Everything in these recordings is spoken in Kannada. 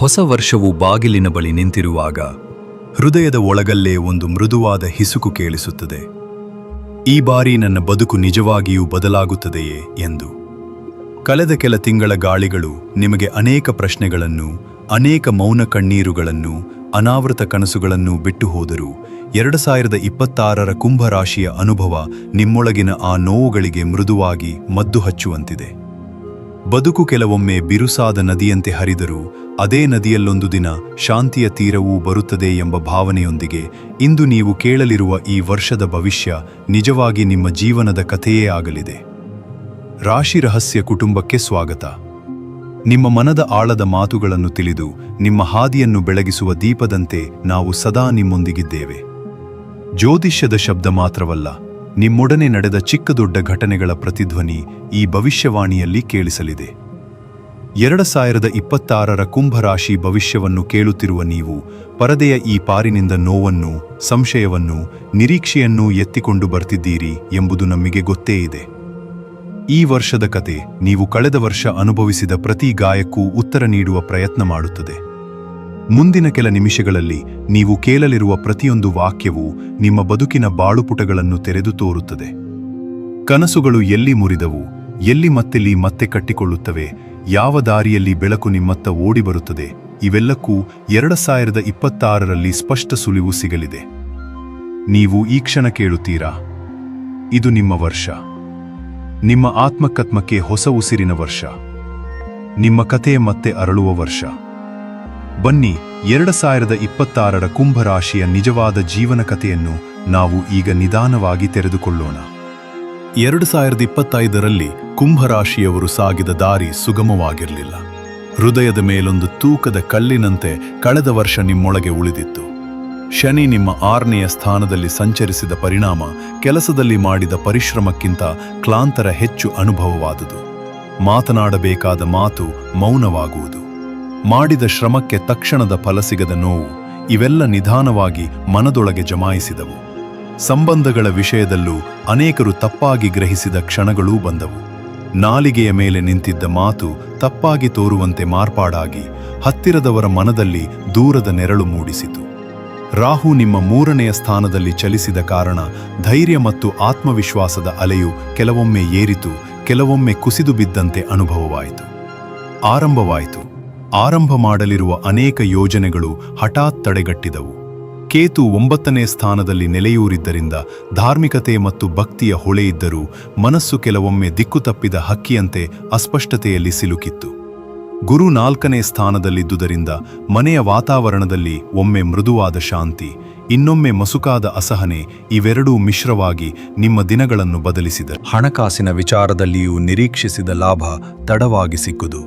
ಹೊಸ ವರ್ಷವು ಬಾಗಿಲಿನ ಬಳಿ ನಿಂತಿರುವಾಗ ಹೃದಯದ ಒಳಗಲ್ಲೇ ಒಂದು ಮೃದುವಾದ ಹಿಸುಕು ಕೇಳಿಸುತ್ತದೆ. ಈ ಬಾರಿ ನನ್ನ ಬದುಕು ನಿಜವಾಗಿಯೂ ಬದಲಾಗುತ್ತದೆಯೇ ಎಂದು. ಕಳೆದ ಕೆಲ ತಿಂಗಳ ಗಾಳಿಗಳು ನಿಮಗೆ ಅನೇಕ ಪ್ರಶ್ನೆಗಳನ್ನು, ಅನೇಕ ಮೌನ ಕಣ್ಣೀರುಗಳನ್ನು, ಅನಾವೃತ ಕನಸುಗಳನ್ನು ಬಿಟ್ಟು ಹೋದರೂ ಎರಡು ಸಾವಿರದ ಇಪ್ಪತ್ತಾರರ ಕುಂಭರಾಶಿಯ ಅನುಭವ ನಿಮ್ಮೊಳಗಿನ ಆ ನೋವುಗಳಿಗೆ ಮೃದುವಾಗಿ ಮದ್ದು ಹಚ್ಚುವಂತಿದೆ. ಬದುಕು ಕೆಲವೊಮ್ಮೆ ಬಿರುಸಾದ ನದಿಯಂತೆ ಹರಿದರೂ ಅದೇ ನದಿಯಲ್ಲೊಂದು ದಿನ ಶಾಂತಿಯ ತೀರವೂ ಬರುತ್ತದೆ ಎಂಬ ಭಾವನೆಯೊಂದಿಗೆ ಇಂದು ನೀವು ಕೇಳಲಿರುವ ಈ ವರ್ಷದ ಭವಿಷ್ಯ ನಿಜವಾಗಿ ನಿಮ್ಮ ಜೀವನದ ಕಥೆಯೇ ಆಗಲಿದೆ. ರಾಶಿ ರಹಸ್ಯ ಕುಟುಂಬಕ್ಕೆ ಸ್ವಾಗತ. ನಿಮ್ಮ ಮನದ ಆಳದ ಮಾತುಗಳನ್ನು ತಿಳಿದು ನಿಮ್ಮ ಹಾದಿಯನ್ನು ಬೆಳಗಿಸುವ ದೀಪದಂತೆ ನಾವು ಸದಾ ನಿಮ್ಮೊಂದಿಗಿದ್ದೇವೆ. ಜ್ಯೋತಿಷ್ಯದ ಶಬ್ದ ಮಾತ್ರವಲ್ಲ, ನಿಮ್ಮೊಡನೆ ನಡೆದ ಚಿಕ್ಕ ದೊಡ್ಡ ಘಟನೆಗಳ ಪ್ರತಿಧ್ವನಿ ಈ ಭವಿಷ್ಯವಾಣಿಯಲ್ಲಿ ಕೇಳಿಸಲಿದೆ. ಎರಡು ಸಾವಿರದ ಇಪ್ಪತ್ತಾರರ ಕುಂಭರಾಶಿ ಭವಿಷ್ಯವನ್ನು ಕೇಳುತ್ತಿರುವ ನೀವು, ಪರದೆಯ ಈ ಪಾರಿನಿಂದ ನೋವನ್ನು, ಸಂಶಯವನ್ನು, ನಿರೀಕ್ಷೆಯನ್ನು ಎತ್ತಿಕೊಂಡು ಬರ್ತಿದ್ದೀರಿ ಎಂಬುದು ನಮಗೆ ಗೊತ್ತೇ ಇದೆ. ಈ ವರ್ಷದ ಕತೆ ನೀವು ಕಳೆದ ವರ್ಷ ಅನುಭವಿಸಿದ ಪ್ರತಿ ಗಾಯಕ್ಕೂ ಉತ್ತರ ನೀಡುವ ಪ್ರಯತ್ನ ಮಾಡುತ್ತದೆ. ಮುಂದಿನ ಕೆಲ ನಿಮಿಷಗಳಲ್ಲಿ ನೀವು ಕೇಳಲಿರುವ ಪ್ರತಿಯೊಂದು ವಾಕ್ಯವೂ ನಿಮ್ಮ ಬದುಕಿನ ಬಾಳುಪುಟಗಳನ್ನು ತೆರೆದು ತೋರುತ್ತದೆ. ಕನಸುಗಳು ಎಲ್ಲಿ ಮುರಿದವು, ಎಲ್ಲಿ ಮತ್ತೆಲ್ಲಿ ಮತ್ತೆ ಕಟ್ಟಿಕೊಳ್ಳುತ್ತವೆ ಯಾವ ದಾರಿಯಲ್ಲಿ ಬೆಳಕು ನಿಮ್ಮತ್ತ ಓಡಿ ಬರುತ್ತದೆ ಇವೆಲ್ಲಕ್ಕೂ ಎರಡು ಸಾವಿರದ ಇಪ್ಪತ್ತಾರರಲ್ಲಿ ಸ್ಪಷ್ಟ ಸುಳಿವು ಸಿಗಲಿದೆ. ನೀವು ಈ ಕ್ಷಣ ಕೇಳುತ್ತೀರಾ? ಇದು ನಿಮ್ಮ ವರ್ಷ. ನಿಮ್ಮ ಆತ್ಮಕತ್ಮಕ್ಕೆ ಹೊಸ ಉಸಿರಿನ ವರ್ಷ. ನಿಮ್ಮ ಕಥೆ ಮತ್ತೆ ಅರಳುವ ವರ್ಷ. ಬನ್ನಿ ಎರಡು ಸಾವಿರದ ಇಪ್ಪತ್ತಾರರ ಕುಂಭರಾಶಿಯ ನಿಜವಾದ ಜೀವನ ಕಥೆಯನ್ನು ನಾವು ಈಗ ನಿಧಾನವಾಗಿ ತೆರೆದುಕೊಳ್ಳೋಣ. ಎರಡು ಸಾವಿರದ ಇಪ್ಪತ್ತೈದರಲ್ಲಿ ಕುಂಭರಾಶಿಯವರು ಸಾಗಿದ ದಾರಿ ಸುಗಮವಾಗಿರಲಿಲ್ಲ. ಹೃದಯದ ಮೇಲೊಂದು ತೂಕದ ಕಲ್ಲಿನಂತೆ ಕಳೆದ ವರ್ಷ ನಿಮ್ಮೊಳಗೆ ಉಳಿದಿತ್ತು. ಶನಿ ನಿಮ್ಮ ಆರನೆಯ ಸ್ಥಾನದಲ್ಲಿ ಸಂಚರಿಸಿದ ಪರಿಣಾಮ ಕೆಲಸದಲ್ಲಿ ಮಾಡಿದ ಪರಿಶ್ರಮಕ್ಕಿಂತ ಕ್ಲಾಂತರ ಹೆಚ್ಚು ಅನುಭವವಾದುದು. ಮಾತನಾಡಬೇಕಾದ ಮಾತು ಮೌನವಾಗುವುದು. ಮಾಡಿದ ಶ್ರಮಕ್ಕೆ ತಕ್ಷಣದ ಫಲ ಸಿಗದ ನೋವು ಇವೆಲ್ಲ ನಿಧಾನವಾಗಿ ಮನದೊಳಗೆ ಜಮಾಯಿಸಿದವು. ಸಂಬಂಧಗಳ ವಿಷಯದಲ್ಲೂ ಅನೇಕರು ತಪ್ಪಾಗಿ ಗ್ರಹಿಸಿದ ಕ್ಷಣಗಳೂ ಬಂದವು. ನಾಲಿಗೆಯ ಮೇಲೆ ನಿಂತಿದ್ದ ಮಾತು ತಪ್ಪಾಗಿ ತೋರುವಂತೆ ಮಾರ್ಪಾಡಾಗಿ ಹತ್ತಿರದವರ ಮನದಲ್ಲಿ ದೂರದ ನೆರಳು ಮೂಡಿಸಿತು. ರಾಹು ನಿಮ್ಮ ಮೂರನೆಯ ಸ್ಥಾನದಲ್ಲಿ ಚಲಿಸಿದ ಕಾರಣ ಧೈರ್ಯ ಮತ್ತು ಆತ್ಮವಿಶ್ವಾಸದ ಅಲೆಯು ಕೆಲವೊಮ್ಮೆ ಏರಿತು, ಕೆಲವೊಮ್ಮೆ ಕುಸಿದು ಬಿದ್ದಂತೆ ಅನುಭವವಾಯಿತು. ಆರಂಭವಾಯಿತು. ಆರಂಭ ಮಾಡಲಿರುವ ಅನೇಕ ಯೋಜನೆಗಳು ಹಠಾತ್ ತಡೆಗಟ್ಟಿದವು. ಕೇತು ಒಂಬತ್ತನೇ ಸ್ಥಾನದಲ್ಲಿ ನೆಲೆಯೂರಿದ್ದರಿಂದ ಧಾರ್ಮಿಕತೆ ಮತ್ತು ಭಕ್ತಿಯ ಹೊಳೆಯಿದ್ದರೂ ಮನಸ್ಸು ಕೆಲವೊಮ್ಮೆ ದಿಕ್ಕು ತಪ್ಪಿದ ಹಕ್ಕಿಯಂತೆ ಅಸ್ಪಷ್ಟತೆಯಲ್ಲಿ ಸಿಲುಕಿತ್ತು. ಗುರು ನಾಲ್ಕನೇ ಸ್ಥಾನದಲ್ಲಿದ್ದುದರಿಂದ ಮನೆಯ ವಾತಾವರಣದಲ್ಲಿ ಒಮ್ಮೆ ಮೃದುವಾದ ಶಾಂತಿ, ಇನ್ನೊಮ್ಮೆ ಮಸುಕಾದ ಅಸಹನೆ ಇವೆರಡೂ ಮಿಶ್ರವಾಗಿ ನಿಮ್ಮ ದಿನಗಳನ್ನು ಬದಲಿಸಿದ ಹಣಕಾಸಿನ ವಿಚಾರದಲ್ಲಿಯೂ ನಿರೀಕ್ಷಿಸಿದ ಲಾಭ ತಡವಾಗಿ ಸಿಕ್ಕುದು.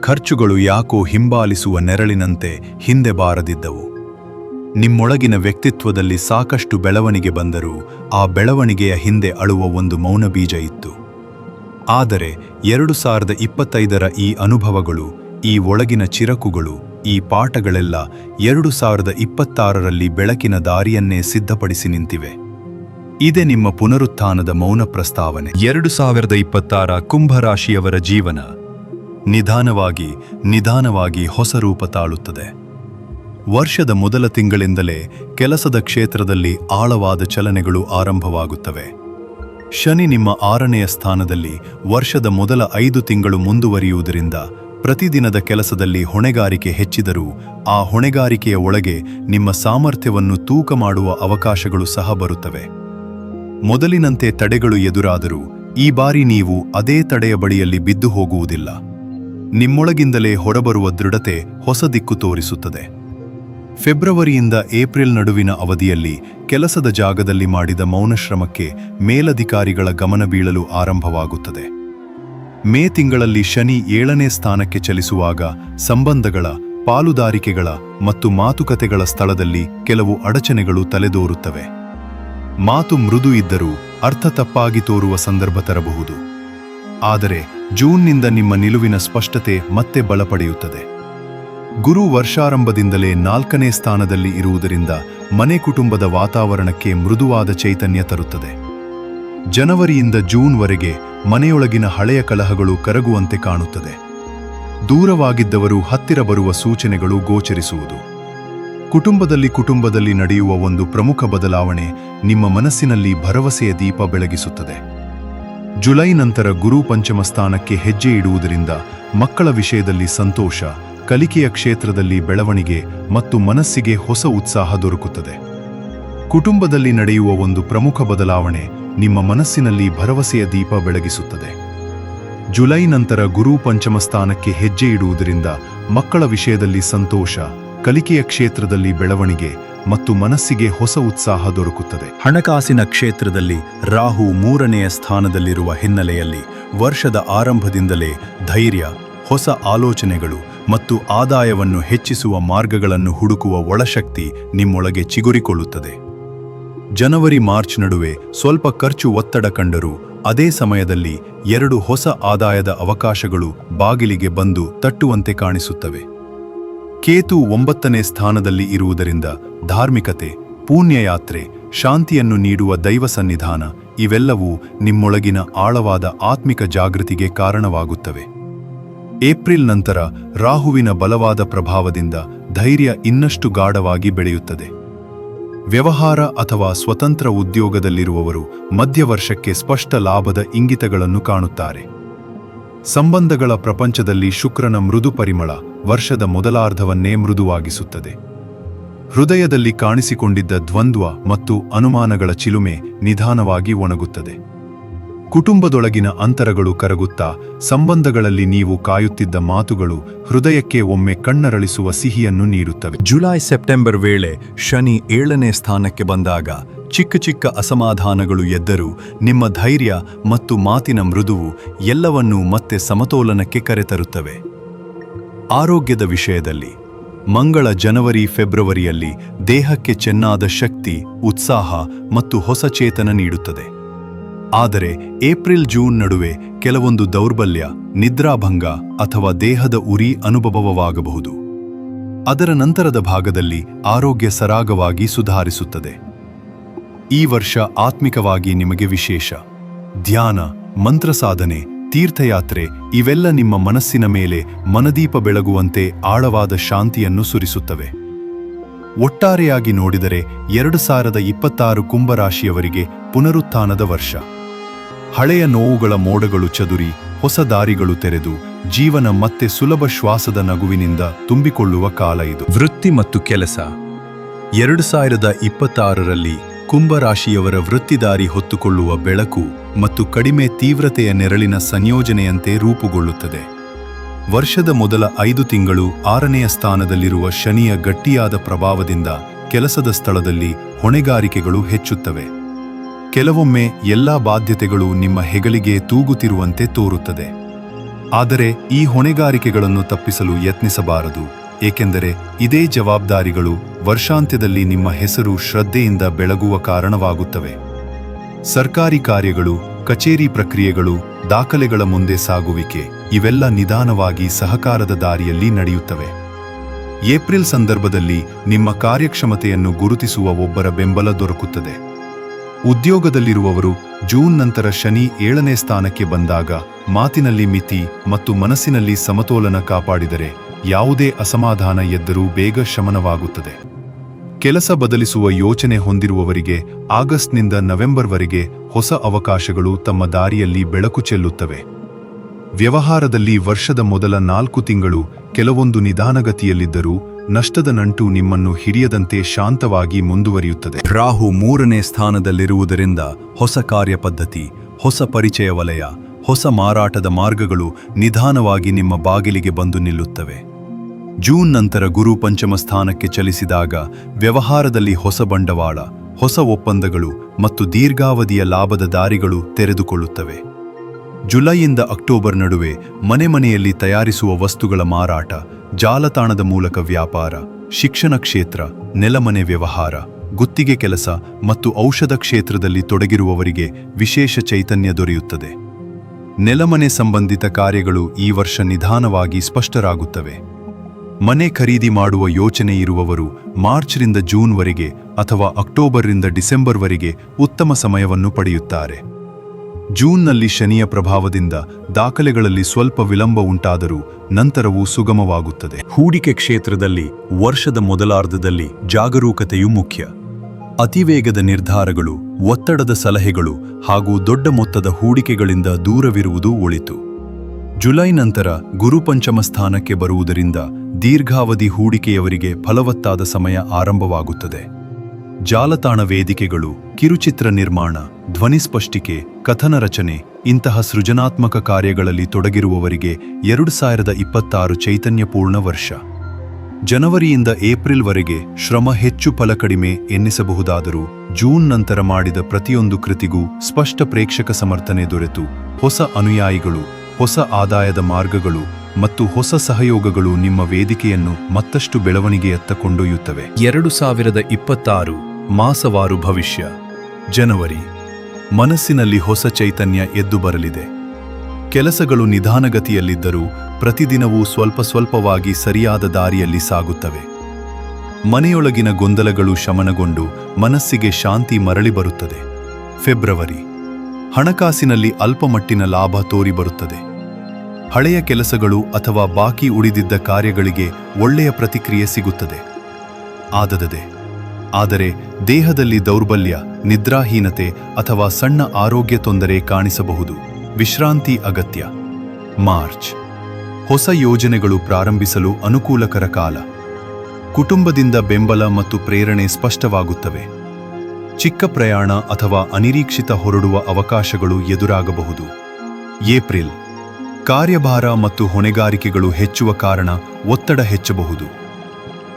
ಖರ್ಚುಗಳು ಯಾಕೋ ಹಿಂಬಾಲಿಸುವ ನೆರಳಿನಂತೆ ಹಿಂದೆ ಬಾರದಿದ್ದವು. ನಿಮ್ಮೊಳಗಿನ ವ್ಯಕ್ತಿತ್ವದಲ್ಲಿ ಸಾಕಷ್ಟು ಬೆಳವಣಿಗೆ ಬಂದರೂ ಆ ಬೆಳವಣಿಗೆಯ ಹಿಂದೆ ಅಳುವ ಒಂದು ಮೌನ ಬೀಜ ಇತ್ತು. ಆದರೆ ಎರಡು ಸಾವಿರದ ಇಪ್ಪತ್ತೈದರ ಈ ಅನುಭವಗಳು, ಈ ಒಳಗಿನ ಚಿರಕುಗಳು, ಈ ಪಾಠಗಳೆಲ್ಲ ಎರಡು ಸಾವಿರದ ಇಪ್ಪತ್ತಾರರಲ್ಲಿ ಬೆಳಕಿನ ದಾರಿಯನ್ನೇ ಸಿದ್ಧಪಡಿಸಿ ನಿಂತಿವೆ. ಇದೇ ನಿಮ್ಮ ಪುನರುತ್ಥಾನದ ಮೌನ ಪ್ರಸ್ತಾವನೆ. ಎರಡು ಸಾವಿರದ ಇಪ್ಪತ್ತಾರ ಕುಂಭರಾಶಿಯವರ ಜೀವನ ನಿಧಾನವಾಗಿ ನಿಧಾನವಾಗಿ ಹೊಸ ರೂಪ ತಾಳುತ್ತದೆ. ವರ್ಷದ ಮೊದಲ ತಿಂಗಳಿಂದಲೇ ಕೆಲಸದ ಕ್ಷೇತ್ರದಲ್ಲಿ ಆಳವಾದ ಚಲನೆಗಳು ಆರಂಭವಾಗುತ್ತವೆ. ಶನಿ ನಿಮ್ಮ ಆರನೆಯ ಸ್ಥಾನದಲ್ಲಿ ವರ್ಷದ ಮೊದಲ ಐದು ತಿಂಗಳು ಮುಂದುವರಿಯುವುದರಿಂದ ಪ್ರತಿದಿನದ ಕೆಲಸದಲ್ಲಿ ಹೊಣೆಗಾರಿಕೆ ಹೆಚ್ಚಿದರೂ ಆ ಹೊಣೆಗಾರಿಕೆಯ ಒಳಗೆ ನಿಮ್ಮ ಸಾಮರ್ಥ್ಯವನ್ನು ತೂಕ ಮಾಡುವ ಅವಕಾಶಗಳು ಸಹ ಬರುತ್ತವೆ. ಮೊದಲಿನಂತೆ ತಡೆಗಳು ಎದುರಾದರೂ ಈ ಬಾರಿ ನೀವು ಅದೇ ತಡೆಯ ಬಳಿಯಲ್ಲಿ ಬಿದ್ದು ಹೋಗುವುದಿಲ್ಲ. ನಿಮ್ಮೊಳಗಿಂದಲೇ ಹೊರಬರುವ ದೃಢತೆ ಹೊಸ ದಿಕ್ಕು ತೋರಿಸುತ್ತದೆ. ಫೆಬ್ರವರಿಯಿಂದ ಏಪ್ರಿಲ್ ನಡುವಿನ ಅವಧಿಯಲ್ಲಿ ಕೆಲಸದ ಜಾಗದಲ್ಲಿ ಮಾಡಿದ ಮೌನಶ್ರಮಕ್ಕೆ ಮೇಲಧಿಕಾರಿಗಳ ಗಮನ ಬೀಳಲು ಆರಂಭವಾಗುತ್ತದೆ. ಮೇ ತಿಂಗಳಲ್ಲಿ ಶನಿ ಏಳನೇ ಸ್ಥಾನಕ್ಕೆ ಚಲಿಸುವಾಗ ಸಂಬಂಧಗಳ, ಪಾಲುದಾರಿಕೆಗಳ ಮತ್ತು ಮಾತುಕತೆಗಳ ಸ್ಥಳದಲ್ಲಿ ಕೆಲವು ಅಡಚಣೆಗಳು ತಲೆದೋರುತ್ತವೆ. ಮಾತು ಮೃದು ಇದ್ದರೂ ಅರ್ಥ ತಪ್ಪಾಗಿ ತೋರುವ ಸಂದರ್ಭ ತರಬಹುದು. ಆದರೆ ಜೂನ್ನಿಂದ ನಿಮ್ಮ ನಿಲುವಿನ ಸ್ಪಷ್ಟತೆ ಮತ್ತೆ ಬಲಪಡೆಯುತ್ತದೆ. ಗುರು ವರ್ಷಾರಂಭದಿಂದಲೇ ನಾಲ್ಕನೇ ಸ್ಥಾನದಲ್ಲಿ ಇರುವುದರಿಂದ ಮನೆ ಕುಟುಂಬದ ವಾತಾವರಣಕ್ಕೆ ಮೃದುವಾದ ಚೈತನ್ಯ ತರುತ್ತದೆ. ಜನವರಿಯಿಂದ ಜೂನ್ವರೆಗೆ ಮನೆಯೊಳಗಿನ ಹಳೆಯ ಕಲಹಗಳು ಕರಗುವಂತೆ ಕಾಣುತ್ತದೆ. ದೂರವಾಗಿದ್ದವರು ಹತ್ತಿರ ಬರುವ ಸೂಚನೆಗಳು ಗೋಚರಿಸುವುದು. ಕುಟುಂಬದಲ್ಲಿ ಕುಟುಂಬದಲ್ಲಿ ನಡೆಯುವ ಒಂದು ಪ್ರಮುಖ ಬದಲಾವಣೆ ನಿಮ್ಮ ಮನಸ್ಸಿನಲ್ಲಿ ಭರವಸೆಯ ದೀಪ ಬೆಳಗಿಸುತ್ತದೆ. ಜುಲೈ ನಂತರ ಗುರು ಪಂಚಮ ಸ್ಥಾನಕ್ಕೆ ಹೆಜ್ಜೆ ಇಡುವುದರಿಂದ ಮಕ್ಕಳ ವಿಷಯದಲ್ಲಿ ಸಂತೋಷ ಕಲಿಕೆಯ ಕ್ಷೇತ್ರದಲ್ಲಿ ಬೆಳವಣಿಗೆ ಮತ್ತು ಮನಸ್ಸಿಗೆ ಹೊಸ ಉತ್ಸಾಹ ದೊರಕುತ್ತದೆ. ಕುಟುಂಬದಲ್ಲಿ ನಡೆಯುವ ಒಂದು ಪ್ರಮುಖ ಬದಲಾವಣೆ ನಿಮ್ಮ ಮನಸ್ಸಿನಲ್ಲಿ ಭರವಸೆಯ ದೀಪ ಬೆಳಗಿಸುತ್ತದೆ. ಜುಲೈ ನಂತರ ಗುರು ಪಂಚಮ ಸ್ಥಾನಕ್ಕೆ ಹೆಜ್ಜೆ ಇಡುವುದರಿಂದ ಮಕ್ಕಳ ವಿಷಯದಲ್ಲಿ ಸಂತೋಷ, ಕಲಿಕೆಯ ಕ್ಷೇತ್ರದಲ್ಲಿ ಬೆಳವಣಿಗೆ ಮತ್ತು ಮನಸ್ಸಿಗೆ ಹೊಸ ಉತ್ಸಾಹ ದೊರಕುತ್ತದೆ. ಹಣಕಾಸಿನ ಕ್ಷೇತ್ರದಲ್ಲಿ ರಾಹು ಮೂರನೆಯ ಸ್ಥಾನದಲ್ಲಿರುವ ಹಿನ್ನೆಲೆಯಲ್ಲಿ ವರ್ಷದ ಆರಂಭದಿಂದಲೇ ಧೈರ್ಯ, ಹೊಸ ಆಲೋಚನೆಗಳು ಮತ್ತು ಆದಾಯವನ್ನು ಹೆಚ್ಚಿಸುವ ಮಾರ್ಗಗಳನ್ನು ಹುಡುಕುವ ಒಳಶಕ್ತಿ ನಿಮ್ಮೊಳಗೆ ಚಿಗುರಿಕೊಳ್ಳುತ್ತದೆ. ಜನವರಿ ಮಾರ್ಚ್ ನಡುವೆ ಸ್ವಲ್ಪ ಖರ್ಚು ಒತ್ತಡ ಕಂಡರೂ ಅದೇ ಸಮಯದಲ್ಲಿ ಎರಡು ಹೊಸ ಆದಾಯದ ಅವಕಾಶಗಳು ಬಾಗಿಲಿಗೆ ಬಂದು ತಟ್ಟುವಂತೆ ಕಾಣಿಸುತ್ತವೆ. ಕೇತು ಒಂಬತ್ತನೇ ಸ್ಥಾನದಲ್ಲಿ ಇರುವುದರಿಂದ ಧಾರ್ಮಿಕತೆ, ಪುಣ್ಯಯಾತ್ರೆ, ಶಾಂತಿಯನ್ನು ನೀಡುವ ದೈವ ಸನ್ನಿಧಾನ ಇವೆಲ್ಲವೂ ನಿಮ್ಮೊಳಗಿನ ಆಳವಾದ ಆತ್ಮಿಕ ಜಾಗೃತಿಗೆ ಕಾರಣವಾಗುತ್ತವೆ. ಏಪ್ರಿಲ್ ನಂತರ ರಾಹುವಿನ ಬಲವಾದ ಪ್ರಭಾವದಿಂದ ಧೈರ್ಯ ಇನ್ನಷ್ಟು ಗಾಢವಾಗಿ ಬೆಳೆಯುತ್ತದೆ. ವ್ಯವಹಾರ ಅಥವಾ ಸ್ವತಂತ್ರ ಉದ್ಯೋಗದಲ್ಲಿರುವವರು ಮಧ್ಯವರ್ಷಕ್ಕೆ ಸ್ಪಷ್ಟ ಲಾಭದ ಇಂಗಿತಗಳನ್ನು ಕಾಣುತ್ತಾರೆ. ಸಂಬಂಧಗಳ ಪ್ರಪಂಚದಲ್ಲಿ ಶುಕ್ರನ ಮೃದು ಪರಿಮಳ ವರ್ಷದ ಮೊದಲಾರ್ಧವನ್ನೇ ಮೃದುವಾಗಿಸುತ್ತದೆ. ಹೃದಯದಲ್ಲಿ ಕಾಣಿಸಿಕೊಂಡಿದ್ದ ದ್ವಂದ್ವ ಮತ್ತು ಅನುಮಾನಗಳ ಚಿಲುಮೆ ನಿಧಾನವಾಗಿ ಒಣಗುತ್ತದೆ. ಕುಟುಂಬದೊಳಗಿನ ಅಂತರಗಳು ಕರಗುತ್ತಾ, ಸಂಬಂಧಗಳಲ್ಲಿ ನೀವು ಕಾಯುತ್ತಿದ್ದ ಮಾತುಗಳು ಹೃದಯಕ್ಕೆ ಒಮ್ಮೆ ಕಣ್ಣರಳಿಸುವ ಸಿಹಿಯನ್ನು ನೀಡುತ್ತವೆ. ಜುಲೈ ಸೆಪ್ಟೆಂಬರ್ ವೇಳೆ ಶನಿ ಏಳನೇ ಸ್ಥಾನಕ್ಕೆ ಬಂದಾಗ ಚಿಕ್ಕ ಚಿಕ್ಕ ಅಸಮಾಧಾನಗಳು ಎದ್ದರೂ ನಿಮ್ಮ ಧೈರ್ಯ ಮತ್ತು ಮಾತಿನ ಮೃದುವು ಎಲ್ಲವನ್ನೂ ಮತ್ತೆ ಸಮತೋಲನಕ್ಕೆ ಕರೆತರುತ್ತವೆ. ಆರೋಗ್ಯದ ವಿಷಯದಲ್ಲಿ ಮಂಗಳ ಜನವರಿ ಫೆಬ್ರವರಿಯಲ್ಲಿ ದೇಹಕ್ಕೆ ಚೆನ್ನಾದ ಶಕ್ತಿ, ಉತ್ಸಾಹ ಮತ್ತು ಹೊಸ ಚೇತನ ನೀಡುತ್ತದೆ. ಆದರೆ ಏಪ್ರಿಲ್ ಜೂನ್ ನಡುವೆ ಕೆಲವೊಂದು ದೌರ್ಬಲ್ಯ, ನಿದ್ರಾಭಂಗ ಅಥವಾ ದೇಹದ ಉರಿ ಅನುಭವವಾಗಬಹುದು. ಅದರ ನಂತರದ ಭಾಗದಲ್ಲಿ ಆರೋಗ್ಯ ಸರಾಗವಾಗಿ ಸುಧಾರಿಸುತ್ತದೆ. ಈ ವರ್ಷ ಆತ್ಮಿಕವಾಗಿ ನಿಮಗೆ ವಿಶೇಷ. ಧ್ಯಾನ, ಮಂತ್ರ ಸಾಧನೆ, ತೀರ್ಥಯಾತ್ರೆ ಇವೆಲ್ಲ ನಿಮ್ಮ ಮನಸ್ಸಿನ ಮೇಲೆ ಮನದೀಪ ಬೆಳಗುವಂತೆ ಆಳವಾದ ಶಾಂತಿಯನ್ನು ಸುರಿಸುತ್ತವೆ. ಒಟ್ಟಾರೆಯಾಗಿ ನೋಡಿದರೆ ಎರಡು ಸಾವಿರದ ಇಪ್ಪತ್ತಾರು ಕುಂಭರಾಶಿಯವರಿಗೆ ಪುನರುತ್ಥಾನದ ವರ್ಷ. ಹಳೆಯ ನೋವುಗಳ ಮೋಡಗಳು ಚದುರಿ ಹೊಸ ದಾರಿಗಳು ತೆರೆದು ಜೀವನ ಮತ್ತೆ ಸುಲಭ ಶ್ವಾಸದ ನಗುವಿನಿಂದ ತುಂಬಿಕೊಳ್ಳುವ ಕಾಲ ಇದು. ವೃತ್ತಿ ಮತ್ತು ಕೆಲಸ. ಎರಡು ಸಾವಿರದ ಇಪ್ಪತ್ತಾರರಲ್ಲಿ ಕುಂಭರಾಶಿಯವರ ವೃತ್ತಿದಾರಿ ಹೊತ್ತುಕೊಳ್ಳುವ ಬೆಳಕು ಮತ್ತು ಕಡಿಮೆ ತೀವ್ರತೆಯ ನೆರಳಿನ ಸಂಯೋಜನೆಯಂತೆ ರೂಪುಗೊಳ್ಳುತ್ತದೆ. ವರ್ಷದ ಮೊದಲ ಐದು ತಿಂಗಳು ಆರನೆಯ ಸ್ಥಾನದಲ್ಲಿರುವ ಶನಿಯ ಗಟ್ಟಿಯಾದ ಪ್ರಭಾವದಿಂದ ಕೆಲಸದ ಸ್ಥಳದಲ್ಲಿ ಹೊಣೆಗಾರಿಕೆಗಳು ಹೆಚ್ಚುತ್ತವೆ. ಕೆಲವೊಮ್ಮೆ ಎಲ್ಲಾ ಬಾಧ್ಯತೆಗಳು ನಿಮ್ಮ ಹೆಗಲಿಗೆ ತೂಗುತ್ತಿರುವಂತೆ ತೋರುತ್ತದೆ. ಆದರೆ ಈ ಹೊಣೆಗಾರಿಕೆಗಳನ್ನು ತಪ್ಪಿಸಲು ಯತ್ನಿಸಬಾರದು, ಏಕೆಂದರೆ ಇದೇ ಜವಾಬ್ದಾರಿಗಳು ವರ್ಷಾಂತ್ಯದಲ್ಲಿ ನಿಮ್ಮ ಹೆಸರು ಶ್ರದ್ಧೆಯಿಂದ ಬೆಳಗುವ ಕಾರಣವಾಗುತ್ತವೆ. ಸರ್ಕಾರಿ ಕಾರ್ಯಗಳು, ಕಚೇರಿ ಪ್ರಕ್ರಿಯೆಗಳು, ದಾಖಲೆಗಳ ಮುಂದೆ ಸಾಗುವಿಕೆ ಇವೆಲ್ಲ ನಿಧಾನವಾಗಿ ಸಹಕಾರದ ದಾರಿಯಲ್ಲಿ ನಡೆಯುತ್ತವೆ. ಏಪ್ರಿಲ್ ಸಂದರ್ಭದಲ್ಲಿ ನಿಮ್ಮ ಕಾರ್ಯಕ್ಷಮತೆಯನ್ನು ಗುರುತಿಸುವ ಒಬ್ಬರ ಬೆಂಬಲ ದೊರಕುತ್ತದೆ. ಉದ್ಯೋಗದಲ್ಲಿರುವವರು ಜೂನ್ ನಂತರ ಶನಿ ಏಳನೇ ಸ್ಥಾನಕ್ಕೆ ಬಂದಾಗ ಮಾತಿನಲ್ಲಿ ಮಿತಿ ಮತ್ತು ಮನಸ್ಸಿನಲ್ಲಿ ಸಮತೋಲನ ಕಾಪಾಡಿದರೆ ಯಾವುದೇ ಅಸಮಾಧಾನ ಎದ್ದರೂ ಬೇಗ ಶಮನವಾಗುತ್ತದೆ. ಕೆಲಸ ಬದಲಿಸುವ ಯೋಚನೆ ಹೊಂದಿರುವವರಿಗೆ ಆಗಸ್ಟ್ನಿಂದ ನವೆಂಬರ್ವರೆಗೆ ಹೊಸ ಅವಕಾಶಗಳು ತಮ್ಮ ದಾರಿಯಲ್ಲಿ ಬೆಳಕು ಚೆಲ್ಲುತ್ತವೆ. ವ್ಯವಹಾರದಲ್ಲಿ ವರ್ಷದ ಮೊದಲ ನಾಲ್ಕು ತಿಂಗಳು ಕೆಲವೊಂದು ನಿಧಾನಗತಿಯಲ್ಲಿದ್ದರೂ ನಷ್ಟದ ನಂಟು ನಿಮ್ಮನ್ನು ಹಿಡಿಯದಂತೆ ಶಾಂತವಾಗಿ ಮುಂದುವರಿಯುತ್ತದೆ. ರಾಹು ಮೂರನೇ ಸ್ಥಾನದಲ್ಲಿರುವುದರಿಂದ ಹೊಸ ಕಾರ್ಯಪದ್ಧತಿ ಹೊಸ ಪರಿಚಯ ವಲಯ, ಹೊಸ ಮಾರಾಟದ ಮಾರ್ಗಗಳು ನಿಧಾನವಾಗಿ ನಿಮ್ಮ ಬಾಗಿಲಿಗೆ ಬಂದು ನಿಲ್ಲುತ್ತವೆ. ಜೂನ್ ನಂತರ ಗುರು ಪಂಚಮ ಸ್ಥಾನಕ್ಕೆ ಚಲಿಸಿದಾಗ ವ್ಯವಹಾರದಲ್ಲಿ ಹೊಸ ಬಂಡವಾಳ, ಹೊಸ ಒಪ್ಪಂದಗಳು ಮತ್ತು ದೀರ್ಘಾವಧಿಯ ಲಾಭದ ದಾರಿಗಳು ತೆರೆದುಕೊಳ್ಳುತ್ತವೆ. ಜುಲೈಯಿಂದ ಅಕ್ಟೋಬರ್ ನಡುವೆ ಮನೆ ಮನೆಯಲ್ಲಿ ತಯಾರಿಸುವ ವಸ್ತುಗಳ ಮಾರಾಟ ಜಾಲತಾಣದ ಮೂಲಕ ವ್ಯಾಪಾರ, ಶಿಕ್ಷಣ ಕ್ಷೇತ್ರ, ನೆಲಮನೆ ವ್ಯವಹಾರ, ಗುತ್ತಿಗೆ ಕೆಲಸ ಮತ್ತು ಔಷಧ ಕ್ಷೇತ್ರದಲ್ಲಿ ತೊಡಗಿರುವವರಿಗೆ ವಿಶೇಷ ಚೈತನ್ಯ ದೊರೆಯುತ್ತದೆ. ನೆಲಮನೆ ಸಂಬಂಧಿತ ಕಾರ್ಯಗಳು ಈ ವರ್ಷ ನಿಧಾನವಾಗಿ ಸ್ಪಷ್ಟರಾಗುತ್ತವೆ. ಮನೆ ಖರೀದಿ ಮಾಡುವ ಯೋಚನೆ ಇರುವವರು ಮಾರ್ಚ್ರಿಂದ ಜೂನ್ವರೆಗೆ ಅಥವಾ ಅಕ್ಟೋಬರ್ರಿಂದ ಡಿಸೆಂಬರ್ವರೆಗೆ ಉತ್ತಮ ಸಮಯವನ್ನು ಪಡೆಯುತ್ತಾರೆ. ಜೂನ್ನಲ್ಲಿ ಶನಿಯ ಪ್ರಭಾವದಿಂದ ದಾಖಲೆಗಳಲ್ಲಿ ಸ್ವಲ್ಪ ವಿಳಂಬ ಉಂಟಾದರೂ ನಂತರವೂ ಸುಗಮವಾಗುತ್ತದೆ. ಹೂಡಿಕೆ ಕ್ಷೇತ್ರದಲ್ಲಿ ವರ್ಷದ ಮೊದಲಾರ್ಧದಲ್ಲಿ ಜಾಗರೂಕತೆಯು ಮುಖ್ಯ. ಅತಿವೇಗದ ನಿರ್ಧಾರಗಳು, ಒತ್ತಡದ ಸಲಹೆಗಳು ಹಾಗೂ ದೊಡ್ಡ ಮೊತ್ತದ ಹೂಡಿಕೆಗಳಿಂದ ದೂರವಿರುವುದು ಒಳಿತು. ಜುಲೈ ನಂತರ ಗುರುಪಂಚಮ ಸ್ಥಾನಕ್ಕೆ ಬರುವುದರಿಂದ ದೀರ್ಘಾವಧಿ ಹೂಡಿಕೆಯವರಿಗೆ ಫಲವತ್ತಾದ ಸಮಯ ಆರಂಭವಾಗುತ್ತದೆ. ಜಾಲತಾಣ ವೇದಿಕೆಗಳು, ಕಿರುಚಿತ್ರ ನಿರ್ಮಾಣ, ಧ್ವನಿಸ್ಪಷ್ಟಿಕೆ ಕಥನ ರಚನೆ, ಇಂತಹ ಸೃಜನಾತ್ಮಕ ಕಾರ್ಯಗಳಲ್ಲಿ ತೊಡಗಿರುವವರಿಗೆ ಎರಡು ಸಾವಿರದ ಇಪ್ಪತ್ತಾರು ಚೈತನ್ಯಪೂರ್ಣ ವರ್ಷ. ಜನವರಿಯಿಂದ ಏಪ್ರಿಲ್ವರೆಗೆ ಶ್ರಮ ಹೆಚ್ಚು ಫಲ ಕಡಿಮೆ ಎನ್ನಿಸಬಹುದಾದರೂ ಜೂನ್ ನಂತರ ಮಾಡಿದ ಪ್ರತಿಯೊಂದು ಕೃತಿಗೂ ಸ್ಪಷ್ಟ ಪ್ರೇಕ್ಷಕ ಸಮರ್ಥನೆ ದೊರೆತು. ಹೊಸ ಅನುಯಾಯಿಗಳು, ಹೊಸ ಆದಾಯದ ಮಾರ್ಗಗಳು ಮತ್ತು ಹೊಸ ಸಹಯೋಗಗಳು ನಿಮ್ಮ ವೇದಿಕೆಯನ್ನು ಮತ್ತಷ್ಟು ಬೆಳವಣಿಗೆಯತ್ತ ಕೊಂಡೊಯ್ಯುತ್ತವೆ ಎರಡು ಸಾವಿರದ ಇಪ್ಪತ್ತಾರು ಮಾಸವಾರು ಭವಿಷ್ಯ. ಜನವರಿ. ಮನಸ್ಸಿನಲ್ಲಿ ಹೊಸ ಚೈತನ್ಯ ಎದ್ದು ಬರಲಿದೆ. ಕೆಲಸಗಳು ನಿಧಾನಗತಿಯಲ್ಲಿದ್ದರೂ ಪ್ರತಿದಿನವೂ ಸ್ವಲ್ಪ ಸ್ವಲ್ಪವಾಗಿ ಸರಿಯಾದ ದಾರಿಯಲ್ಲಿ ಸಾಗುತ್ತವೆ. ಮನೆಯೊಳಗಿನ ಗೊಂದಲಗಳು ಶಮನಗೊಂಡು ಮನಸ್ಸಿಗೆ ಶಾಂತಿ ಮರಳಿ ಬರುತ್ತದೆ. ಫೆಬ್ರವರಿ. ಹಣಕಾಸಿನಲ್ಲಿ ಅಲ್ಪಮಟ್ಟಿನ ಲಾಭ ತೋರಿಬರುತ್ತದೆ ಹಳೆಯ ಕೆಲಸಗಳು ಅಥವಾ ಬಾಕಿ ಉಳಿದಿದ್ದ ಕಾರ್ಯಗಳಿಗೆ ಒಳ್ಳೆಯ ಪ್ರತಿಕ್ರಿಯೆ ಸಿಗುತ್ತದೆ. ಆದದದೆ ಆದರೆ ದೇಹದಲ್ಲಿ ದೌರ್ಬಲ್ಯ, ನಿದ್ರಾಹೀನತೆ ಅಥವಾ ಸಣ್ಣ ಆರೋಗ್ಯ ತೊಂದರೆ ಕಾಣಿಸಬಹುದು. ವಿಶ್ರಾಂತಿ ಅಗತ್ಯ. ಮಾರ್ಚ್. ಹೊಸ ಯೋಜನೆಗಳು ಪ್ರಾರಂಭಿಸಲು ಅನುಕೂಲಕರ ಕಾಲ. ಕುಟುಂಬದಿಂದ ಬೆಂಬಲ ಮತ್ತು ಪ್ರೇರಣೆ ಸ್ಪಷ್ಟವಾಗುತ್ತವೆ. ಚಿಕ್ಕ ಪ್ರಯಾಣ ಅಥವಾ ಅನಿರೀಕ್ಷಿತ ಹೊರಡುವ ಅವಕಾಶಗಳು ಎದುರಾಗಬಹುದು. ಏಪ್ರಿಲ್. ಕಾರ್ಯಭಾರ ಮತ್ತು ಹೊಣೆಗಾರಿಕೆಗಳು ಹೆಚ್ಚುವ ಕಾರಣ ಒತ್ತಡ ಹೆಚ್ಚಬಹುದು.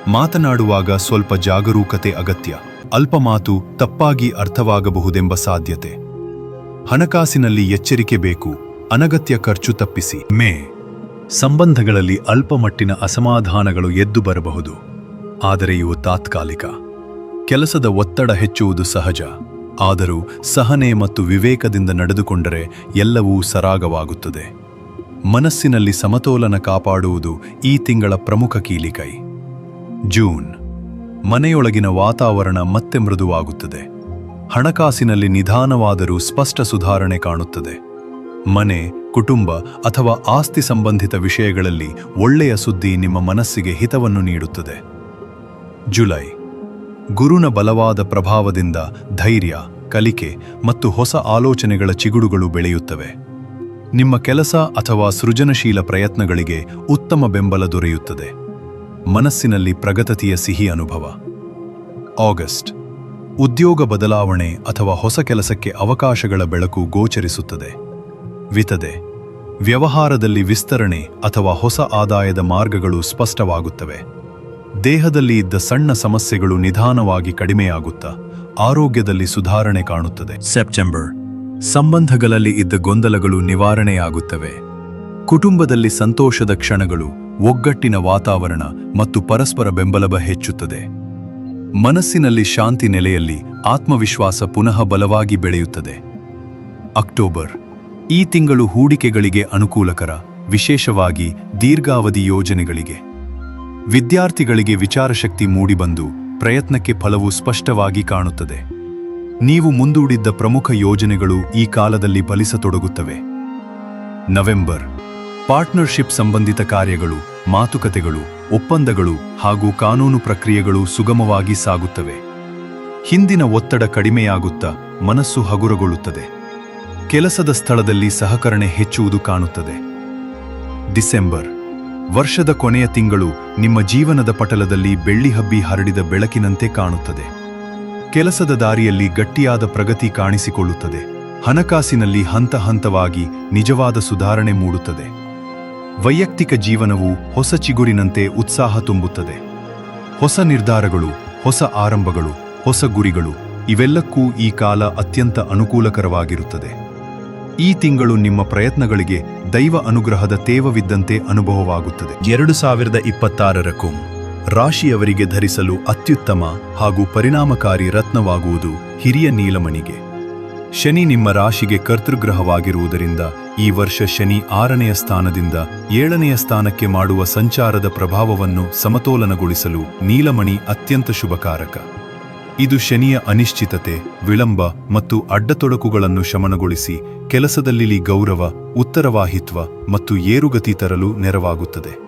ಮಾತನಾಡುವಾಗ ಸ್ವಲ್ಪ ಜಾಗರೂಕತೆ ಅಗತ್ಯ. ಅಲ್ಪ ಮಾತು ತಪ್ಪಾಗಿ ಅರ್ಥವಾಗಬಹುದೆಂಬ ಸಾಧ್ಯತೆ. ಹಣಕಾಸಿನಲ್ಲಿ ಎಚ್ಚರಿಕೆ ಬೇಕು. ಅನಗತ್ಯ ಖರ್ಚು ತಪ್ಪಿಸಿ. ಮೇ ಸಂಬಂಧಗಳಲ್ಲಿ ಅಲ್ಪಮಟ್ಟಿನ ಅಸಮಾಧಾನಗಳು ಎದ್ದು ಬರಬಹುದು. ಆದರೆ ಇವು ತಾತ್ಕಾಲಿಕ. ಕೆಲಸದ ಒತ್ತಡ ಹೆಚ್ಚುವುದು ಸಹಜ. ಆದರೂ ಸಹನೆ ಮತ್ತು ವಿವೇಕದಿಂದ ನಡೆದುಕೊಂಡರೆ ಎಲ್ಲವೂ ಸರಾಗವಾಗುತ್ತದೆ. ಮನಸ್ಸಿನಲ್ಲಿ ಸಮತೋಲನ ಕಾಪಾಡುವುದು ಈ ತಿಂಗಳ ಪ್ರಮುಖ ಕೀಲಿಕೈ. ಜೂನ್. ಮನೆಯೊಳಗಿನ ವಾತಾವರಣ ಮತ್ತೆ ಮೃದುವಾಗುತ್ತದೆ. ಹಣಕಾಸಿನಲ್ಲಿ ನಿಧಾನವಾದರೂ ಸ್ಪಷ್ಟ ಸುಧಾರಣೆ ಕಾಣುತ್ತದೆ. ಮನೆ, ಕುಟುಂಬ ಅಥವಾ ಆಸ್ತಿ ಸಂಬಂಧಿತ ವಿಷಯಗಳಲ್ಲಿ ಒಳ್ಳೆಯ ಸುದ್ದಿ ನಿಮ್ಮ ಮನಸ್ಸಿಗೆ ಹಿತವನ್ನು ನೀಡುತ್ತದೆ. ಜುಲೈ. ಗುರುನ ಬಲವಾದ ಪ್ರಭಾವದಿಂದ ಧೈರ್ಯ, ಕಲಿಕೆ ಮತ್ತು ಹೊಸ ಆಲೋಚನೆಗಳ ಚಿಗುಡುಗಳು ಬೆಳೆಯುತ್ತವೆ. ನಿಮ್ಮ ಕೆಲಸ ಅಥವಾ ಸೃಜನಶೀಲ ಪ್ರಯತ್ನಗಳಿಗೆ ಉತ್ತಮ ಬೆಂಬಲ ದೊರೆಯುತ್ತದೆ. ಮನಸ್ಸಿನಲ್ಲಿ ಪ್ರಗತಿಯ ಸಿಹಿ ಅನುಭವ. ಆಗಸ್ಟ್ ಉದ್ಯೋಗ ಬದಲಾವಣೆ ಅಥವಾ ಹೊಸ ಕೆಲಸಕ್ಕೆ ಅವಕಾಶಗಳ ಬೆಳಕು ಗೋಚರಿಸುತ್ತದೆ. ವಿತದೆ. ವ್ಯವಹಾರದಲ್ಲಿ ವಿಸ್ತರಣೆ ಅಥವಾ ಹೊಸ ಆದಾಯದ ಮಾರ್ಗಗಳು ಸ್ಪಷ್ಟವಾಗುತ್ತವೆ. ದೇಹದಲ್ಲಿ ಇದ್ದ ಸಣ್ಣ ಸಮಸ್ಯೆಗಳು ನಿಧಾನವಾಗಿ ಕಡಿಮೆಯಾಗುತ್ತಾ, ಆರೋಗ್ಯದಲ್ಲಿ ಸುಧಾರಣೆ ಕಾಣುತ್ತದೆ. ಸೆಪ್ಟೆಂಬರ್ ಸಂಬಂಧಗಳಲ್ಲಿ ಇದ್ದ ಗೊಂದಲಗಳು ನಿವಾರಣೆಯಾಗುತ್ತವೆ. ಕುಟುಂಬದಲ್ಲಿ ಸಂತೋಷದ ಕ್ಷಣಗಳು ಒಗ್ಗಟ್ಟಿನ ವಾತಾವರಣ ಮತ್ತು ಪರಸ್ಪರ ಬೆಂಬಲವ ಹೆಚ್ಚುತ್ತದೆ. ಮನಸ್ಸಿನಲ್ಲಿ ಶಾಂತಿ ನೆಲೆಯಲ್ಲಿ ಆತ್ಮವಿಶ್ವಾಸ ಪುನಃ ಬಲವಾಗಿ ಬೆಳೆಯುತ್ತದೆ. ಅಕ್ಟೋಬರ್. ಈ ತಿಂಗಳು ಹೂಡಿಕೆಗಳಿಗೆ ಅನುಕೂಲಕರ, ವಿಶೇಷವಾಗಿ ದೀರ್ಘಾವಧಿ ಯೋಜನೆಗಳಿಗೆ. ವಿದ್ಯಾರ್ಥಿಗಳಿಗೆ ವಿಚಾರಶಕ್ತಿ ಮೂಡಿಬಂದು ಪ್ರಯತ್ನಕ್ಕೆ ಫಲವು ಸ್ಪಷ್ಟವಾಗಿ ಕಾಣುತ್ತದೆ. ನೀವು ಮುಂದೂಡಿದ್ದ ಪ್ರಮುಖ ಯೋಜನೆಗಳು ಈ ಕಾಲದಲ್ಲಿ ಫಲಿಸತೊಡಗುತ್ತವೆ. ನವೆಂಬರ್. ಪಾರ್ಟ್ನರ್ಶಿಪ್ ಸಂಬಂಧಿತ ಕಾರ್ಯಗಳು, ಮಾತುಕತೆಗಳು, ಒಪ್ಪಂದಗಳು ಹಾಗೂ ಕಾನೂನು ಪ್ರಕ್ರಿಯೆಗಳು ಸುಗಮವಾಗಿ ಸಾಗುತ್ತವೆ. ಹಿಂದಿನ ಒತ್ತಡ ಕಡಿಮೆಯಾಗುತ್ತಾ ಮನಸ್ಸು ಹಗುರಗೊಳ್ಳುತ್ತದೆ. ಕೆಲಸದ ಸ್ಥಳದಲ್ಲಿ ಸಹಕರಣೆ ಹೆಚ್ಚುವುದು ಕಾಣುತ್ತದೆ. ಡಿಸೆಂಬರ್, ವರ್ಷದ ಕೊನೆಯ ತಿಂಗಳು ನಿಮ್ಮ ಜೀವನದ ಪಟಲದಲ್ಲಿ ಬೆಳ್ಳಿಹಬ್ಬಿ ಹರಡಿದ ಬೆಳಕಿನಂತೆ ಕಾಣುತ್ತದೆ. ಕೆಲಸದ ದಾರಿಯಲ್ಲಿ ಗಟ್ಟಿಯಾದ ಪ್ರಗತಿ ಕಾಣಿಸಿಕೊಳ್ಳುತ್ತದೆ. ಹಣಕಾಸಿನಲ್ಲಿ ಹಂತ ಹಂತವಾಗಿ ನಿಜವಾದ ಸುಧಾರಣೆ ಮೂಡುತ್ತದೆ. ವೈಯಕ್ತಿಕ ಜೀವನವು ಹೊಸ ಚಿಗುರಿನಂತೆ ಉತ್ಸಾಹ ತುಂಬುತ್ತದೆ. ಹೊಸ ನಿರ್ಧಾರಗಳು, ಹೊಸ ಆರಂಭಗಳು, ಹೊಸ ಗುರಿಗಳು, ಇವೆಲ್ಲಕ್ಕೂ ಈ ಕಾಲ ಅತ್ಯಂತ ಅನುಕೂಲಕರವಾಗಿರುತ್ತದೆ. ಈ ತಿಂಗಳು ನಿಮ್ಮ ಪ್ರಯತ್ನಗಳಿಗೆ ದೈವ ಅನುಗ್ರಹದ ತೇವವಿದ್ದಂತೆ ಅನುಭವವಾಗುತ್ತದೆ. ಎರಡು ಸಾವಿರದ ಇಪ್ಪತ್ತಾರರ ಕುಂ ರಾಶಿಯವರಿಗೆ ಧರಿಸಲು ಅತ್ಯುತ್ತಮ ಹಾಗೂ ಪರಿಣಾಮಕಾರಿ ರತ್ನವಾಗುವುದು ಹಿರಿಯ ನೀಲಮಣಿಗೆ. ಶನಿ ನಿಮ್ಮ ರಾಶಿಗೆ ಕರ್ತೃಗ್ರಹವಾಗಿರುವುದರಿಂದ ಈ ವರ್ಷ ಶನಿ ಆರನೆಯ ಸ್ಥಾನದಿಂದ ಏಳನೆಯ ಸ್ಥಾನಕ್ಕೆ ಮಾಡುವ ಸಂಚಾರದ ಪ್ರಭಾವವನ್ನು ಸಮತೋಲನಗೊಳಿಸಲು ನೀಲಮಣಿ ಅತ್ಯಂತ ಶುಭಕಾರಕ. ಇದು ಶನಿಯ ಅನಿಶ್ಚಿತತೆ, ವಿಳಂಬ ಮತ್ತು ಅಡ್ಡತೊಡಕುಗಳನ್ನು ಶಮನಗೊಳಿಸಿ ಕೆಲಸದಲ್ಲಿಲಿ ಗೌರವ, ಉತ್ತರವಾಹಿತ್ವ ಮತ್ತು ಏರುಗತಿ ತರಲು ನೆರವಾಗುತ್ತದೆ.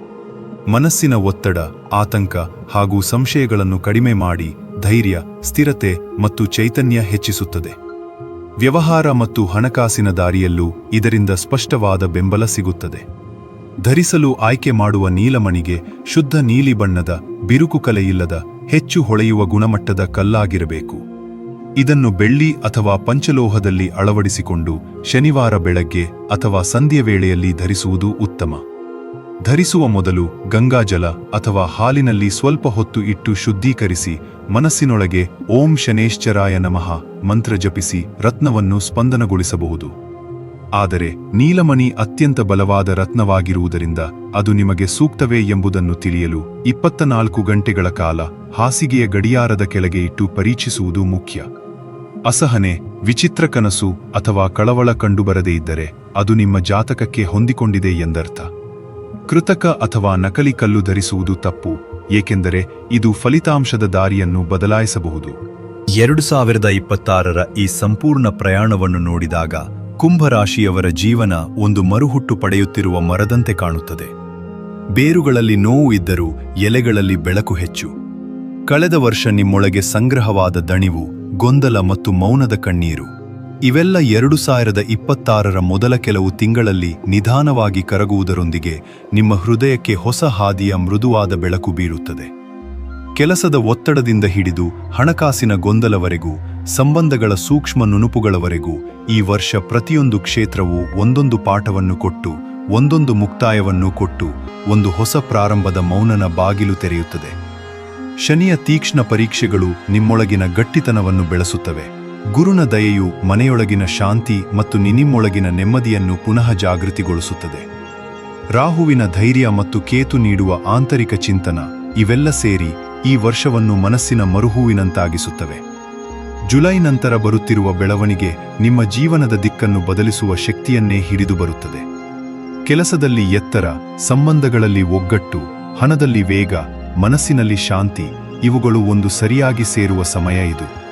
ಮನಸ್ಸಿನ ಒತ್ತಡ, ಆತಂಕ ಹಾಗೂ ಸಂಶಯಗಳನ್ನು ಕಡಿಮೆ ಮಾಡಿ ಧೈರ್ಯ, ಸ್ಥಿರತೆ ಮತ್ತು ಚೈತನ್ಯ ಹೆಚ್ಚಿಸುತ್ತದೆ. ವ್ಯವಹಾರ ಮತ್ತು ಹಣಕಾಸಿನ ದಾರಿಯಲ್ಲೂ ಇದರಿಂದ ಸ್ಪಷ್ಟವಾದ ಬೆಂಬಲ ಸಿಗುತ್ತದೆ. ಧರಿಸಲು ಆಯ್ಕೆ ಮಾಡುವ ನೀಲಮಣಿಗೆ ಶುದ್ಧ ನೀಲಿ ಬಣ್ಣದ, ಬಿರುಕು ಕಲೆಯಿಲ್ಲದ, ಹೆಚ್ಚು ಹೊಳೆಯುವ ಗುಣಮಟ್ಟದ ಕಲ್ಲಾಗಿರಬೇಕು. ಇದನ್ನು ಬೆಳ್ಳಿ ಅಥವಾ ಪಂಚಲೋಹದಲ್ಲಿ ಅಳವಡಿಸಿಕೊಂಡು ಶನಿವಾರ ಬೆಳಗ್ಗೆ ಅಥವಾ ಸಂಧ್ಯೆ ವೇಳೆಯಲ್ಲಿ ಧರಿಸುವುದು ಉತ್ತಮ. ಧರಿಸುವ ಮೊದಲು ಗಂಗಾಜಲ ಅಥವಾ ಹಾಲಿನಲ್ಲಿ ಸ್ವಲ್ಪ ಹೊತ್ತು ಇಟ್ಟು ಶುದ್ಧೀಕರಿಸಿ ಮನಸ್ಸಿನೊಳಗೆ ಓಂ ಶನೇಶ್ಚರಾಯ ನಮಃ ಮಂತ್ರ ಜಪಿಸಿ ರತ್ನವನ್ನು ಸ್ಪಂದನಗೊಳಿಸಬಹುದು. ಆದರೆ ನೀಲಮಣಿ ಅತ್ಯಂತ ಬಲವಾದ ರತ್ನವಾಗಿರುವುದರಿಂದ ಅದು ನಿಮಗೆ ಸೂಕ್ತವೇ ಎಂಬುದನ್ನು ತಿಳಿಯಲು ಇಪ್ಪತ್ತ ನಾಲ್ಕು ಗಂಟೆಗಳ ಕಾಲ ಹಾಸಿಗೆಯ ಗಡಿಯಾರದ ಕೆಳಗೆ ಇಟ್ಟು ಪರೀಕ್ಷಿಸುವುದು ಮುಖ್ಯ. ಅಸಹನೆ, ವಿಚಿತ್ರ ಕನಸು ಅಥವಾ ಕಳವಳ ಕಂಡುಬರದೇ ಇದ್ದರೆ ಅದು ನಿಮ್ಮ ಜಾತಕಕ್ಕೆ ಹೊಂದಿಕೊಂಡಿದೆ ಎಂದರ್ಥ. ಕೃತಕ ಅಥವಾ ನಕಲಿ ಕಲ್ಲು ಧರಿಸುವುದು ತಪ್ಪು, ಏಕೆಂದರೆ ಇದು ಫಲಿತಾಂಶದ ದಾರಿಯನ್ನು ಬದಲಾಯಿಸಬಹುದು. ಎರಡು ಸಾವಿರದ ಇಪ್ಪತ್ತಾರರ ಈ ಸಂಪೂರ್ಣ ಪ್ರಯಾಣವನ್ನು ನೋಡಿದಾಗ ಕುಂಭರಾಶಿಯವರ ಜೀವನ ಒಂದು ಮರುಹುಟ್ಟು ಪಡೆಯುತ್ತಿರುವ ಮರದಂತೆ ಕಾಣುತ್ತದೆ. ಬೇರುಗಳಲ್ಲಿ ನೋವು ಇದ್ದರೂ ಎಲೆಗಳಲ್ಲಿ ಬೆಳಕು ಹೆಚ್ಚು. ಕಳೆದ ವರ್ಷ ನಿಮ್ಮೊಳಗೆ ಸಂಗ್ರಹವಾದ ದಣಿವು, ಗೊಂದಲ ಮತ್ತು ಮೌನದ ಕಣ್ಣೀರು. ಇವೆಲ್ಲ ಎರಡು ಸಾವಿರದ ಇಪ್ಪತ್ತಾರರ ಮೊದಲ ಕೆಲವು ತಿಂಗಳಲ್ಲಿ ನಿಧಾನವಾಗಿ ಕರಗುವುದರೊಂದಿಗೆ ನಿಮ್ಮ ಹೃದಯಕ್ಕೆ ಹೊಸ ಹಾದಿಯ ಮೃದುವಾದ ಬೆಳಕು ಬೀರುತ್ತದೆ. ಕೆಲಸದ ಒತ್ತಡದಿಂದ ಹಿಡಿದು ಹಣಕಾಸಿನ ಗೊಂದಲವರೆಗೂ, ಸಂಬಂಧಗಳ ಸೂಕ್ಷ್ಮ ನುಣುಪುಗಳವರೆಗೂ ಈ ವರ್ಷ ಪ್ರತಿಯೊಂದು ಕ್ಷೇತ್ರವು ಒಂದೊಂದು ಪಾಠವನ್ನು ಕೊಟ್ಟು, ಒಂದೊಂದು ಮುಕ್ತಾಯವನ್ನು ಕೊಟ್ಟು ಒಂದು ಹೊಸ ಪ್ರಾರಂಭದ ಮೌನನ ಬಾಗಿಲು ತೆರೆಯುತ್ತದೆ. ಶನಿಯ ತೀಕ್ಷ್ಣ ಪರೀಕ್ಷೆಗಳು ನಿಮ್ಮೊಳಗಿನ ಗಟ್ಟಿತನವನ್ನು ಬೆಳೆಸುತ್ತವೆ. ಗುರುನ ದಯೆಯು ಮನೆಯೊಳಗಿನ ಶಾಂತಿ ಮತ್ತು ನಿನಿಮ್ಮೊಳಗಿನ ನೆಮ್ಮದಿಯನ್ನು ಪುನಃ ಜಾಗೃತಿಗೊಳಿಸುತ್ತದೆ. ರಾಹುವಿನ ಧೈರ್ಯ ಮತ್ತು ಕೇತು ನೀಡುವ ಆಂತರಿಕ ಚಿಂತನ ಇವೆಲ್ಲ ಸೇರಿ ಈ ವರ್ಷವನ್ನು ಮನಸ್ಸಿನ ಮರುಹೂವಿನಂತಾಗಿಸುತ್ತವೆ. ಜುಲೈ ನಂತರ ಬರುತ್ತಿರುವ ಬೆಳವಣಿಗೆ ನಿಮ್ಮ ಜೀವನದ ದಿಕ್ಕನ್ನು ಬದಲಿಸುವ ಶಕ್ತಿಯನ್ನೇ ಹಿಡಿದು ಬರುತ್ತದೆ. ಕೆಲಸದಲ್ಲಿ ಎತ್ತರ, ಸಂಬಂಧಗಳಲ್ಲಿ ಒಗ್ಗಟ್ಟು, ಹಣದಲ್ಲಿ ವೇಗ, ಮನಸ್ಸಿನಲ್ಲಿ ಶಾಂತಿ ಇವುಗಳು ಒಂದು ಸರಿಯಾಗಿ ಸೇರುವ ಸಮಯ ಇದು.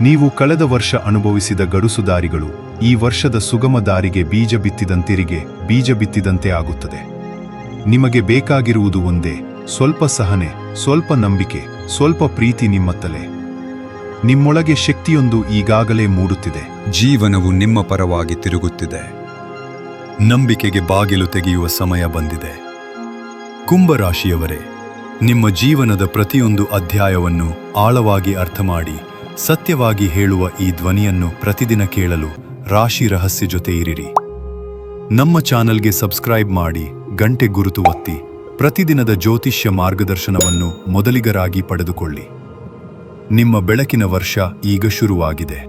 ನೀವು ಕಳೆದ ವರ್ಷ ಅನುಭವಿಸಿದ ಗಡುಸು ದಾರಿಗಳು ಈ ವರ್ಷದ ಸುಗಮ ದಾರಿಗೆ ಬೀಜ ಬಿತ್ತಿದಂತಿರಿಗೆ ಬೀಜ ಬಿತ್ತಿದಂತೆ ಆಗುತ್ತದೆ. ನಿಮಗೆ ಬೇಕಾಗಿರುವುದು ಒಂದೇ, ಸ್ವಲ್ಪ ಸಹನೆ, ಸ್ವಲ್ಪ ನಂಬಿಕೆ, ಸ್ವಲ್ಪ ಪ್ರೀತಿ ನಿಮ್ಮತ್ತಲೇ. ನಿಮ್ಮೊಳಗೆ ಶಕ್ತಿಯೊಂದು ಈಗಾಗಲೇ ಮೂಡುತ್ತಿದೆ. ಜೀವನವು ನಿಮ್ಮ ಪರವಾಗಿ ತಿರುಗುತ್ತಿದೆ. ನಂಬಿಕೆಗೆ ಬಾಗಿಲು ತೆಗೆಯುವ ಸಮಯ ಬಂದಿದೆ. ಕುಂಭರಾಶಿಯವರೇ, ನಿಮ್ಮ ಜೀವನದ ಪ್ರತಿಯೊಂದು ಅಧ್ಯಾಯವನ್ನು ಆಳವಾಗಿ ಅರ್ಥ ಮಾಡಿ ಸತ್ಯವಾಗಿ ಹೇಳುವ ಈ ಧ್ವನಿಯನ್ನು ಪ್ರತಿದಿನ ಕೇಳಲು ರಾಶಿ ರಹಸ್ಯ ಜೊತೆ ಇರಿರಿ. ನಮ್ಮ ಚಾನಲ್ಗೆ ಸಬ್ಸ್ಕ್ರೈಬ್ ಮಾಡಿ, ಗಂಟೆ ಗುರುತು ಒತ್ತಿ, ಪ್ರತಿದಿನದ ಜ್ಯೋತಿಷ್ಯ ಮಾರ್ಗದರ್ಶನವನ್ನು ಮೊದಲಿಗರಾಗಿ ಪಡೆದುಕೊಳ್ಳಿ. ನಿಮ್ಮ ಬೆಳಕಿನ ವರ್ಷ ಈಗ ಶುರುವಾಗಿದೆ.